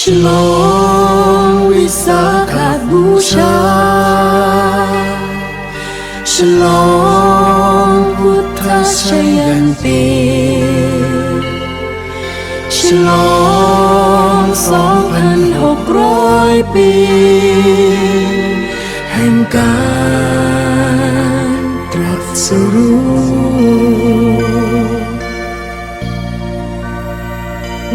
ฉลองวิสาขบูชา ฉลองพุทธชยันตีฉลองสองพันหกร้อยปี แห่งการตรัสรู้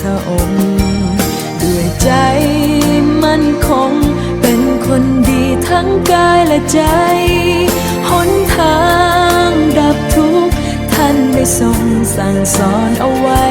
ธองค์ด้วยใจมั่นคง เป็นคนดีทั้งกายและใจ หนทางดับทุกข์ท่านได้ทรงสั่งสอนเอาไว้